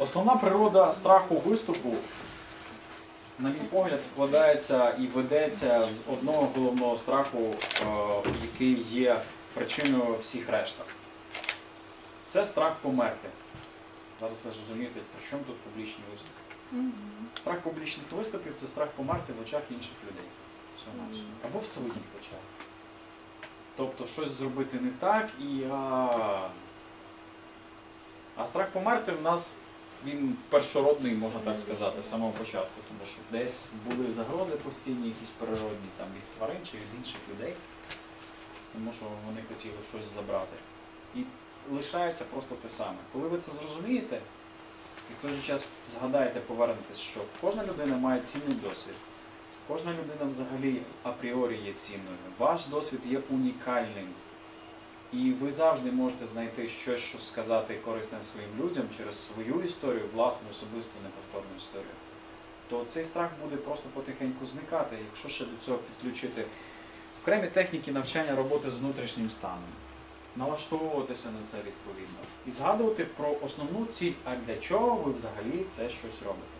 Основна природа страху виступу, на мій погляд, складається і ведеться з одного головного страху, е, який є причиною всіх решта. Це страх померти. Зараз ви зрозумієте, при чому тут публічні виступи. Страх публічних виступів це страх померти в очах інших людей. Або в своїх очах. Тобто щось зробити не так і. А, а страх померти в нас він першородний, можна так сказати, з самого початку, тому що десь були загрози постійні, якісь природні там від тварин чи від інших людей, тому що вони хотіли щось забрати. І лишається просто те саме. Коли ви це зрозумієте, і в той же час згадаєте, повернетесь, що кожна людина має цінний досвід. Кожна людина взагалі апріорі є цінною. Ваш досвід є унікальним. І ви завжди можете знайти щось, що сказати корисне своїм людям через свою історію, власну, особисту, неповторну історію. То цей страх буде просто потихеньку зникати, якщо ще до цього підключити окремі техніки навчання роботи з внутрішнім станом, налаштовуватися на це відповідно і згадувати про основну ціль, а для чого ви взагалі це щось робите.